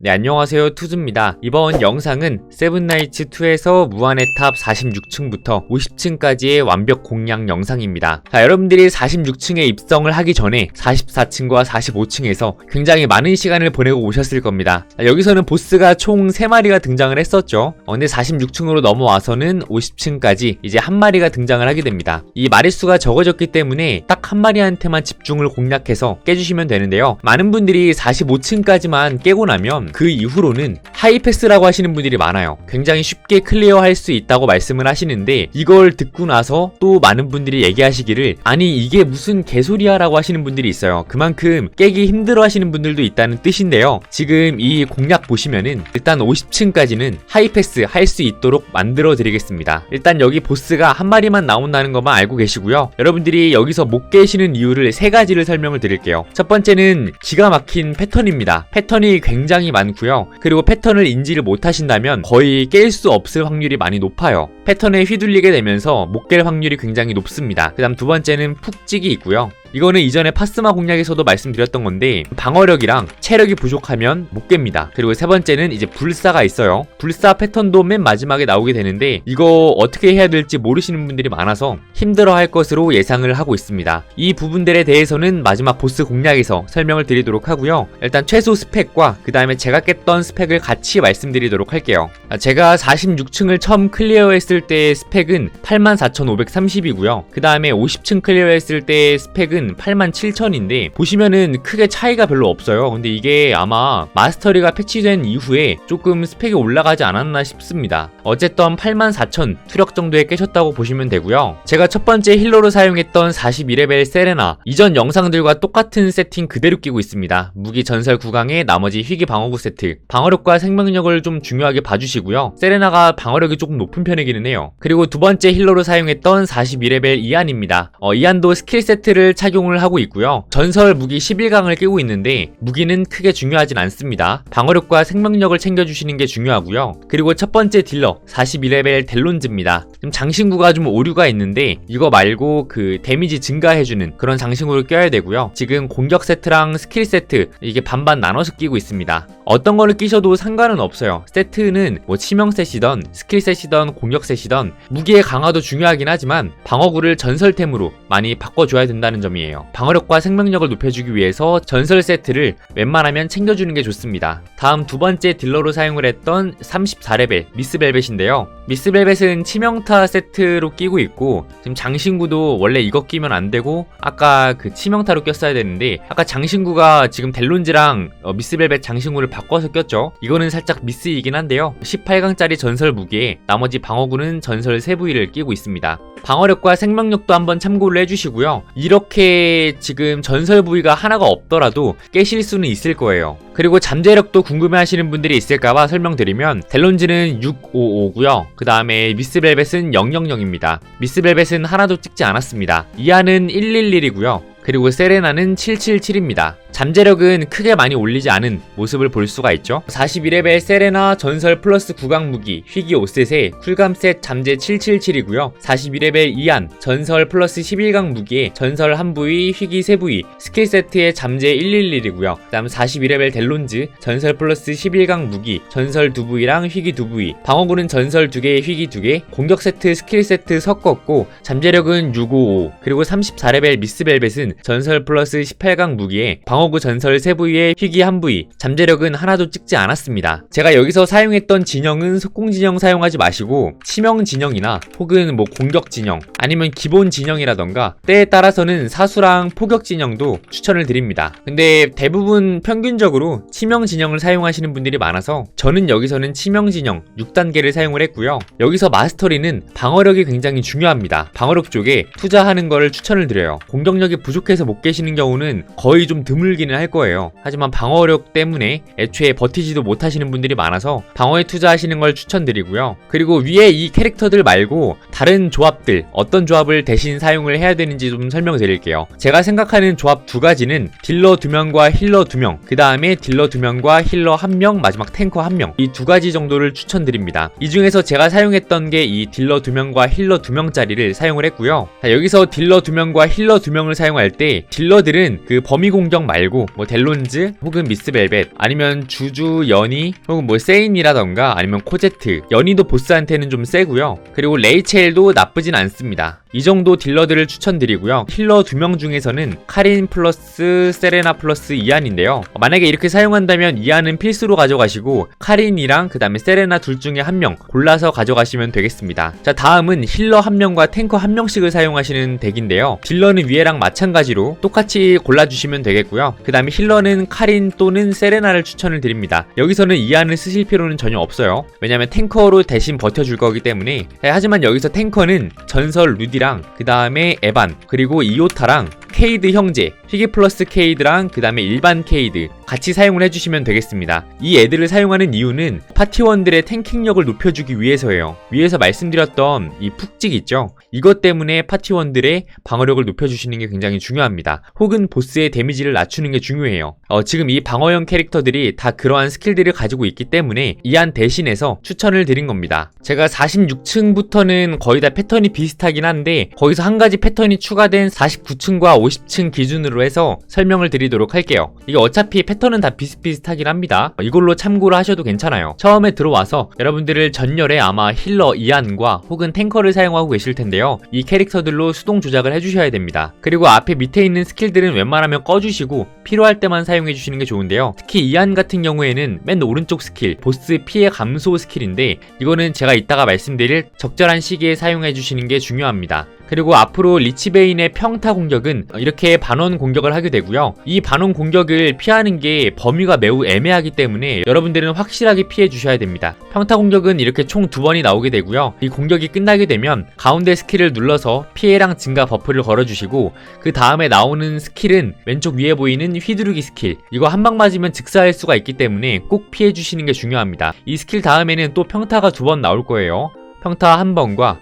네, 안녕하세요. 투즈입니다. 이번 영상은 세븐나이츠2에서 무한의 탑 46층부터 50층까지의 완벽 공략 영상입니다. 자, 여러분들이 46층에 입성을 하기 전에 44층과 45층에서 굉장히 많은 시간을 보내고 오셨을 겁니다. 자, 여기서는 보스가 총 3마리가 등장을 했었죠. 어, 근데 46층으로 넘어와서는 50층까지 이제 한 마리가 등장을 하게 됩니다. 이 마리수가 적어졌기 때문에 딱 한 마리한테만 집중을 공략해서 깨주시면 되는데요. 많은 분들이 45층까지만 깨고 나면 그 이후로는 하이패스라고 하시는 분들이 많아요. 굉장히 쉽게 클리어할 수 있다고 말씀을 하시는데 이걸 듣고 나서 또 많은 분들이 얘기하시기를 아니 이게 무슨 개소리야 라고 하시는 분들이 있어요. 그만큼 깨기 힘들어 하시는 분들도 있다는 뜻인데요. 지금 이 공략 보시면은 일단 50층까지는 하이패스 할 수 있도록 만들어 드리겠습니다. 일단 여기 보스가 한 마리만 나온다는 것만 알고 계시고요. 여러분들이 여기서 못 깨시는 이유를 세 가지를 설명을 드릴게요. 첫 번째는 기가 막힌 패턴입니다. 패턴이 굉장히 많고요. 그리고 패턴을 인지를 못하신다면 거의 깰 수 없을 확률이 많이 높아요. 패턴에 휘둘리게 되면서 못 깰 확률이 굉장히 높습니다. 그 다음 두 번째는 푹찍이 있고요. 이거는 이전에 파스마 공략에서도 말씀드렸던 건데 방어력이랑 체력이 부족하면 못 깹니다. 그리고 세 번째는 이제 불사가 있어요. 불사 패턴도 맨 마지막에 나오게 되는데 이거 어떻게 해야 될지 모르시는 분들이 많아서 힘들어할 것으로 예상을 하고 있습니다. 이 부분들에 대해서는 마지막 보스 공략에서 설명을 드리도록 하고요. 일단 최소 스펙과 그 다음에 제가 깼던 스펙을 같이 말씀드리도록 할게요. 아, 제가 46층을 처음 클리어했을 때 스펙은 84,530이고요. 그 다음에 50층 클리어했을 때 스펙은 87,000인데 보시면은 크게 차이가 별로 없어요. 근데 이게 아마 마스터리가 패치된 이후에 조금 스펙이 올라가지 않았나 싶습니다. 어쨌든 84,000 투력 정도에 깨셨다고 보시면 되고요. 제가 첫 번째 힐러로 사용했던 42레벨 세레나 이전 영상들과 똑같은 세팅 그대로 끼고 있습니다. 무기 전설 9강에 나머지 희귀 방어구 세트 방어력과 생명력을 좀 중요하게 봐주시고요. 세레나가 방어력이 조금 높은 편이기는 해요. 그리고 두 번째 힐러로 사용했던 42레벨 이안입니다. 어, 이안도 스킬 세트를 착용을 하고 있고요. 전설 무기 11강을 끼고 있는데 무기는 크게 중요하진 않습니다. 방어력과 생명력을 챙겨주시는 게 중요하고요. 그리고 첫 번째 딜러 42레벨 델론즈입니다. 지금 장신구가 좀 오류가 있는데 이거 말고 그 데미지 증가해주는 그런 장신구를 껴야 되고요. 지금 공격 세트랑 스킬 세트 이게 반반 나눠서 끼고 있습니다. 어떤 거를 끼셔도 상관은 없어요. 세트는 뭐 치명 셋이던 스킬 셋이던 공격 셋 이던 무기의 강화도 중요하긴 하지만 방어구를 전설템으로 많이 바꿔줘야 된다는 점이에요. 방어력과 생명력을 높여주기 위해서 전설 세트를 웬만하면 챙겨주는 게 좋습니다. 다음 두 번째 딜러로 사용을 했던 34레벨 미스벨벳인데요. 미스벨벳은 치명타 세트로 끼고 있고 지금 장신구도 원래 이거 끼면 안 되고 아까 그 치명타로 꼈어야 되는데 아까 장신구가 지금 델론즈랑 어, 미스벨벳 장신구를 바꿔서 꼈죠. 이거는 살짝 미스이긴 한데요. 18강짜리 전설 무기에 나머지 방어구 는 전설 세부위를 끼고 있습니다. 방어력과 생명력도 한번 참고를 해주시고요. 이렇게 지금 전설 부위가 하나가 없더라도 깨실 수는 있을 거예요. 그리고 잠재력도 궁금해 하시는 분들이 있을까봐 설명드리면 델론즈는 655고요. 그 다음에 미스벨벳은 000입니다. 미스벨벳은 하나도 찍지 않았습니다. 이하는 111이고요. 그리고 세레나는 777입니다. 잠재력은 크게 많이 올리지 않은 모습을 볼 수가 있죠. 41레벨 세레나 전설 플러스 구강 무기 휘기 5셋에 쿨감 셋 잠재 777이고요. 41레벨 이안 전설 플러스 11강 무기에 전설 한 부위 휘기 세 부위 스킬 세트에 잠재 111이고요. 그다음 41레벨 델론즈 전설 플러스 11강 무기 전설 두 부위랑 휘기 두 부위 방어구는 전설 두 개에 휘기 두 개 공격 세트 스킬 세트 섞었고 잠재력은 655 그리고 34레벨 미스 벨벳은 전설 플러스 18강 무기에 방어구 전설 세 부위에 휘기 한 부위, 잠재력은 하나도 찍지 않았습니다. 제가 여기서 사용했던 진영은 속공 진영 사용하지 마시고 치명 진영이나 혹은 뭐 공격 진영 아니면 기본 진영이라던가 때에 따라서는 사수랑 포격 진영도 추천을 드립니다. 근데 대부분 평균적으로 치명 진영을 사용하시는 분들이 많아서 저는 여기서는 치명 진영 6단계를 사용을 했고요. 여기서 마스터리는 방어력이 굉장히 중요합니다. 방어력 쪽에 투자하는 거를 추천을 드려요. 공격력이 부족 해서 못 계시는 경우는 거의 좀 드물 드물기는 할 거예요. 하지만 방어력 때문에 애초에 버티지도 못하시는 분들이 많아서 방어에 투자하시는 걸 추천드리고요. 그리고 위에 이 캐릭터들 말고 다른 조합들 어떤 조합을 대신 사용을 해야 되는지 좀 설명드릴게요. 제가 생각하는 조합 두 가지는 딜러 두 명과 힐러 두 명, 그 다음에 딜러 두 명과 힐러 한 명, 마지막 탱커 한 명. 이 두 가지 정도를 추천드립니다. 이 중에서 제가 사용했던 게 이 딜러 두 명과 힐러 두 명짜리를 사용을 했고요. 자, 여기서 딜러 두 명과 힐러 두 명을 사용할 갈 때 딜러들은 그 범위 공격 말고 뭐 델론즈 혹은 미스벨벳 아니면 주주 연이 혹은 뭐 세인이라던가 아니면 코제트 연이도 보스한테는 좀 세고요. 그리고 레이첼도 나쁘진 않습니다. 이 정도 딜러들을 추천드리고요. 힐러 두명 중에서는 카린 플러스 세레나 플러스 이안인데요. 만약에 이렇게 사용한다면 이안은 필수로 가져가시고 카린이랑 그 다음에 세레나 둘 중에 한 명 골라서 가져가시면 되겠습니다. 자 다음은 힐러 한 명과 탱커 한 명씩을 사용하시는 덱인데요. 딜러는 위에랑 마찬가지로 똑같이 골라주시면 되겠고요. 그 다음에 힐러는 카린 또는 세레나를 추천을 드립니다. 여기서는 이안을 쓰실 필요는 전혀 없어요. 왜냐면 탱커로 대신 버텨줄 거기 때문에 네, 하지만 여기서 탱커는 전설 루디 랑 그 다음에 에반 그리고 이오타랑 케이드 형제, 희귀 플러스 케이드랑 그 다음에 일반 케이드 같이 사용을 해주시면 되겠습니다. 이 애들을 사용하는 이유는 파티원들의 탱킹력을 높여주기 위해서예요. 위에서 말씀드렸던 이 푹찍 있죠? 이것 때문에 파티원들의 방어력을 높여주시는 게 굉장히 중요합니다. 혹은 보스의 데미지를 낮추는 게 중요해요. 어, 지금 이 방어형 캐릭터들이 다 그러한 스킬들을 가지고 있기 때문에 이 안 대신해서 추천을 드린 겁니다. 제가 46층부터는 거의 다 패턴이 비슷하긴 한데 거기서 한 가지 패턴이 추가된 49층과 50층 기준으로 해서 설명을 드리도록 할게요. 이게 어차피 패턴 은 다 비슷비슷하긴 합니다. 이걸로 참고를 하셔도 괜찮아요. 처음에 들어와서 여러분들을 전열에 아마 힐러 이안과 혹은 탱커를 사용하고 계실 텐데요. 이 캐릭터들로 수동 조작을 해주셔야 됩니다. 그리고 앞에 밑에 있는 스킬들은 웬만하면 꺼주시고 필요할 때만 사용해 주시는 게 좋은데요. 특히 이안 같은 경우에는 맨 오른쪽 스킬, 보스 피해 감소 스킬인데 이거는 제가 이따가 말씀드릴 적절한 시기에 사용해 주시는 게 중요합니다. 그리고 앞으로 리치베인의 평타 공격은 이렇게 반원 공격을 하게 되고요. 이 반원 공격을 피하는 게 범위가 매우 애매하기 때문에 여러분들은 확실하게 피해 주셔야 됩니다. 평타 공격은 이렇게 총 두 번이 나오게 되고요. 이 공격이 끝나게 되면 가운데 스킬을 눌러서 피해량 증가 버프를 걸어주시고 그 다음에 나오는 스킬은 왼쪽 위에 보이는 휘두르기 스킬. 이거 한 방 맞으면 즉사할 수가 있기 때문에 꼭 피해 주시는 게 중요합니다. 이 스킬 다음에는 또 평타가 두 번 나올 거예요. 평타 한 번과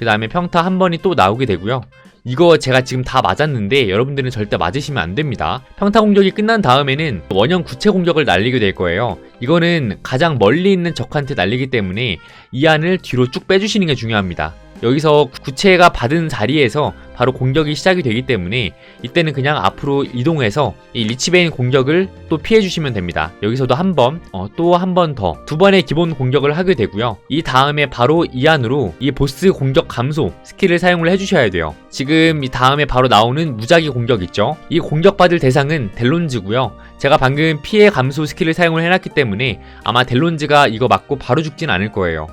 그 다음에 평타 한 번이 또 나오게 되고요. 이거 제가 지금 다 맞았는데 여러분들은 절대 맞으시면 안 됩니다. 평타 공격이 끝난 다음에는 원형 구체 공격을 날리게 될 거예요. 이거는 가장 멀리 있는 적한테 날리기 때문에 이 안을 뒤로 쭉 빼주시는 게 중요합니다. 여기서 구체가 받은 자리에서 바로 공격이 시작이 되기 때문에 이때는 그냥 앞으로 이동해서 이 리치베인 공격을 또 피해 주시면 됩니다. 여기서도 한 번, 어, 또 한 번 더 두 번의 기본 공격을 하게 되고요. 이 다음에 바로 이 안으로 이 보스 공격 감소 스킬을 사용을 해주셔야 돼요. 지금 이 다음에 바로 나오는 무작위 공격 있죠? 이 공격받을 대상은 델론즈고요. 제가 방금 피해 감소 스킬을 사용을 해놨기 때문에 아마 델론즈가 이거 맞고 바로 죽진 않을 거예요.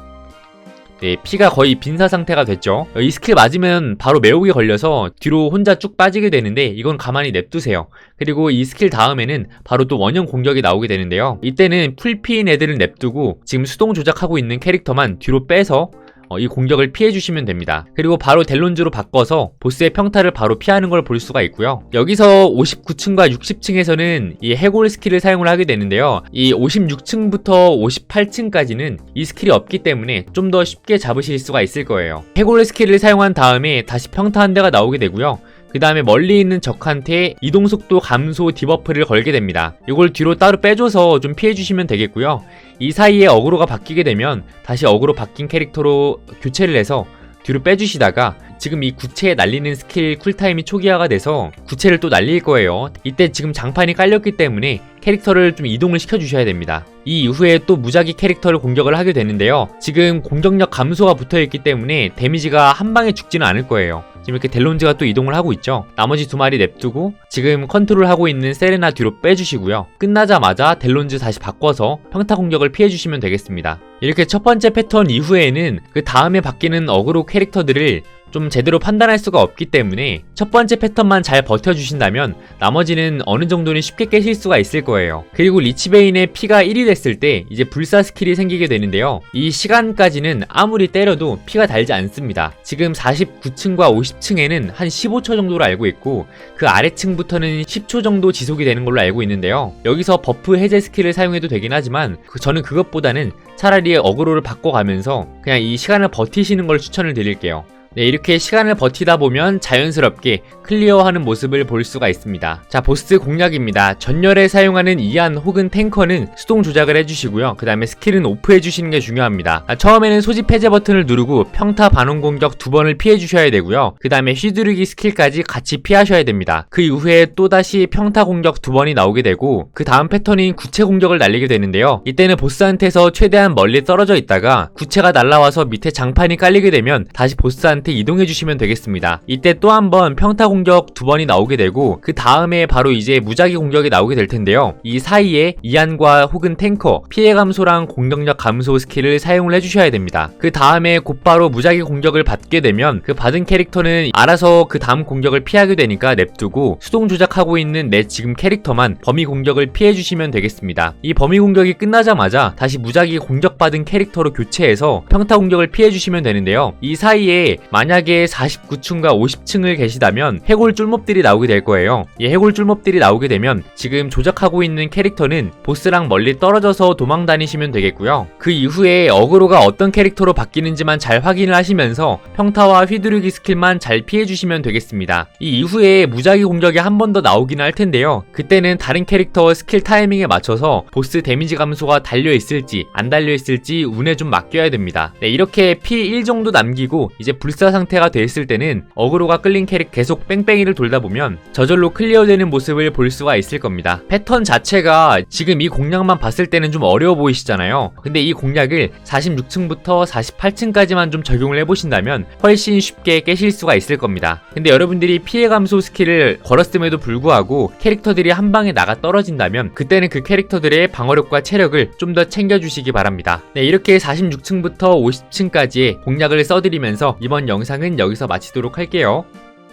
네, 피가 거의 빈사 상태가 됐죠. 이 스킬 맞으면 바로 매혹이 걸려서 뒤로 혼자 쭉 빠지게 되는데 이건 가만히 냅두세요. 그리고 이 스킬 다음에는 바로 또 원형 공격이 나오게 되는데요. 이때는 풀피인 애들을 냅두고 지금 수동 조작하고 있는 캐릭터만 뒤로 빼서 어, 이 공격을 피해 주시면 됩니다. 그리고 바로 델론즈로 바꿔서 보스의 평타를 바로 피하는 걸 볼 수가 있고요. 여기서 59층과 60층에서는 이 해골 스킬을 사용을 하게 되는데요. 이 56층부터 58층까지는 이 스킬이 없기 때문에 좀 더 쉽게 잡으실 수가 있을 거예요. 해골 스킬을 사용한 다음에 다시 평타 한 대가 나오게 되고요. 그 다음에 멀리 있는 적한테 이동속도 감소 디버프를 걸게 됩니다. 이걸 뒤로 따로 빼줘서 좀 피해주시면 되겠고요. 이 사이에 어그로가 바뀌게 되면 다시 어그로 바뀐 캐릭터로 교체를 해서 뒤로 빼주시다가 지금 이 구체에 날리는 스킬 쿨타임이 초기화가 돼서 구체를 또 날릴 거예요. 이때 지금 장판이 깔렸기 때문에 캐릭터를 좀 이동을 시켜주셔야 됩니다. 이 이후에 또 무작위 캐릭터를 공격을 하게 되는데요. 지금 공격력 감소가 붙어있기 때문에 데미지가 한 방에 죽지는 않을 거예요. 지금 이렇게 델론즈가 또 이동을 하고 있죠. 나머지 두 마리 냅두고 지금 컨트롤하고 있는 세레나 뒤로 빼주시고요. 끝나자마자 델론즈 다시 바꿔서 평타 공격을 피해주시면 되겠습니다. 이렇게 첫 번째 패턴 이후에는 그 다음에 바뀌는 어그로 캐릭터들을 좀 제대로 판단할 수가 없기 때문에 첫 번째 패턴만 잘 버텨주신다면 나머지는 어느 정도는 쉽게 깨실 수가 있을 거예요. 그리고 리치베인의 피가 1이 됐을 때 이제 불사 스킬이 생기게 되는데요. 이 시간까지는 아무리 때려도 피가 달지 않습니다. 지금 49층과 50층에는 한 15초 정도로 알고 있고 그 아래층부터는 10초 정도 지속이 되는 걸로 알고 있는데요. 여기서 버프 해제 스킬을 사용해도 되긴 하지만 그- 저는 그것보다는 차라리 어그로를 바꿔가면서 그냥 이 시간을 버티시는 걸 추천을 드릴게요. 네, 이렇게 시간을 버티다 보면 자연스럽게 클리어하는 모습을 볼 수가 있습니다. 자, 보스 공략입니다. 전열에 사용하는 이안 혹은 탱커는 수동 조작을 해주시고요. 그 다음에 스킬은 오프해주시는 게 중요합니다. 아, 처음에는 소집 해제 버튼을 누르고 평타 반응 공격 두 번을 피해주셔야 되고요. 그 다음에 휘두르기 스킬까지 같이 피하셔야 됩니다. 그 이후에 또다시 평타 공격 두 번이 나오게 되고 그 다음 패턴인 구체 공격을 날리게 되는데요. 이때는 보스한테서 최대한 멀리 떨어져 있다가 구체가 날라와서 밑에 장판이 깔리게 되면 다시 보스한테 이동해 주시면 되겠습니다. 이때 또 한 번 평타 공격 두 번이 나오게 되고 그 다음에 바로 이제 무작위 공격이 나오게 될 텐데요. 이 사이에 이안과 혹은 탱커 피해 감소랑 공격력 감소 스킬을 사용을 해주셔야 됩니다. 그 다음에 곧바로 무작위 공격을 받게 되면 그 받은 캐릭터는 알아서 그 다음 공격을 피하게 되니까 냅두고 수동 조작하고 있는 내 지금 캐릭터만 범위 공격을 피해 주시면 되겠습니다. 이 범위 공격이 끝나자마자 다시 무작위 공격받은 캐릭터로 교체해서 평타 공격을 피해 주시면 되는데요. 이 사이에 만약에 49층과 50층을 계시다면 해골 쫄몹들이 나오게 될 거예요. 이 해골 쫄몹들이 나오게 되면 지금 조작하고 있는 캐릭터는 보스랑 멀리 떨어져서 도망 다니시면 되겠고요. 그 이후에 어그로가 어떤 캐릭터로 바뀌는지만 잘 확인을 하시면서 평타와 휘두르기 스킬만 잘 피해 주시면 되겠습니다. 이 이후에 무작위 공격이 한 번 더 나오긴 할 텐데요. 그때는 다른 캐릭터 스킬 타이밍에 맞춰서 보스 데미지 감소가 달려 있을지 안 달려 있을지 운에 좀 맡겨야 됩니다. 네, 이렇게 피 1 정도 남기고 이제 불사 상태가 됐을 때는 어그로가 끌린 캐릭 계속 뺑뺑이를 돌다 보면 저절로 클리어되는 모습을 볼 수가 있을 겁니다. 패턴 자체가 지금 이 공략만 봤을 때는 좀 어려워 보이시잖아요. 근데 이 공략을 46층부터 48층까지만 좀 적용을 해보신다면 훨씬 쉽게 깨실 수가 있을 겁니다. 근데 여러분들이 피해 감소 스킬을 걸었음에도 불구하고 캐릭터들이 한 방에 나가 떨어진다면 그때는 그 캐릭터들의 방어력과 체력을 좀 더 챙겨주시기 바랍니다. 네, 이렇게 46층부터 50층까지의 공략을 써드리면서 이번 영상은 여기서 마치도록 할게요.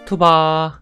투바.